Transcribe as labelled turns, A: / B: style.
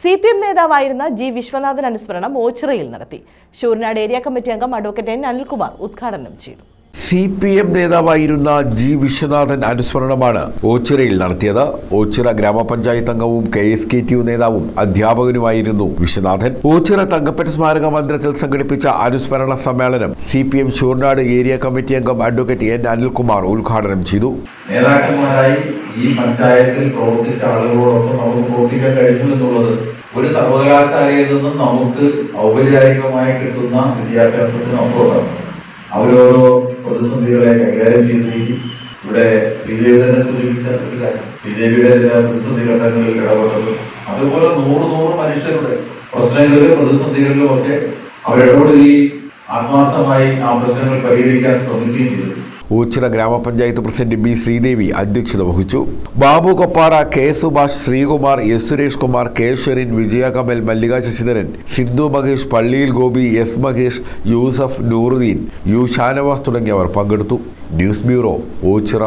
A: C P M നേതാവായിരുന്ന G Viswanathan അനുസ്മരണം ഓച്ചിറയിൽ നടത്തി. ശൂരനാട് ഏരിയ കമ്മിറ്റി അംഗം അഡ്വക്കേറ്റ് എൻ അനിൽകുമാർ ഉദ്ഘാടനം ചെയ്തു.
B: സി പി എം നേതാവായിരുന്ന ജി വിശ്വനാഥൻ അനുസ്മരണമാണ് ഓച്ചിറയിൽ നടത്തിയത്. ഓച്ചിറ ഗ്രാമപഞ്ചായത്ത് അംഗവും K S K T U നേതാവും അധ്യാപകനുമായിരുന്നു വിശ്വനാഥൻ. ഓച്ചിറ തങ്കപ്പൻ സ്മാരക മന്ദിരത്തിൽ സംഘടിപ്പിച്ച അനുസ്മരണ സമ്മേളനം C P M Shoornad area committee അംഗം അഡ്വക്കേറ്റ് എൻ അനിൽകുമാർ ഉദ്ഘാടനം ചെയ്തു.
C: നേതാക്കന്മാരായി ഈ പഞ്ചായത്തിൽ പ്രവർത്തിച്ച ആളുകളോടൊപ്പം നമുക്ക് പ്രവർത്തിക്കാൻ കഴിഞ്ഞു എന്നുള്ളത് ഒരു സർവകലാശാലയിൽ നിന്നും നമുക്ക് ഔപചാരികമായി കിട്ടുന്ന വിദ്യാഭ്യാസത്തിന് അപ്പുറത്താണ്. അവരോരോ പ്രതിസന്ധികളെ കൈകാര്യം ചെയ്ത ഇവിടെ ശ്രീദേവിതന്നെ സൂചിപ്പിച്ച ശ്രീദേവിയുടെ എല്ലാ പ്രതിസന്ധി ഘട്ടങ്ങളിൽ ഇടപെട്ടത്. അതുപോലെ നൂറ് നൂറ് മനുഷ്യരുടെ പ്രശ്നങ്ങളിലും പ്രതിസന്ധികളിലും ഒക്കെ അവരിടപെടുകയും ആത്മാർത്ഥമായി ആ പ്രശ്നങ്ങൾ പരിഹരിക്കാൻ ശ്രമിക്കുകയും ചെയ്തു.
B: ഊച്ചിറ ഗ്രാമപഞ്ചായത്ത് പ്രസിഡന്റ് ബി ശ്രീദേവി അധ്യക്ഷത വഹിച്ചു. Babu Koppara K Subhash Sreekumar S Suresh Kumar K Sherin Vijaya Kamal Mallika Sasidharan Sindhu Mahesh Palliyil Gopi S Mahesh Yusuf Nooruddeen U Shanavas തുടങ്ങിയവർ പങ്കെടുത്തു. News bureau Ochira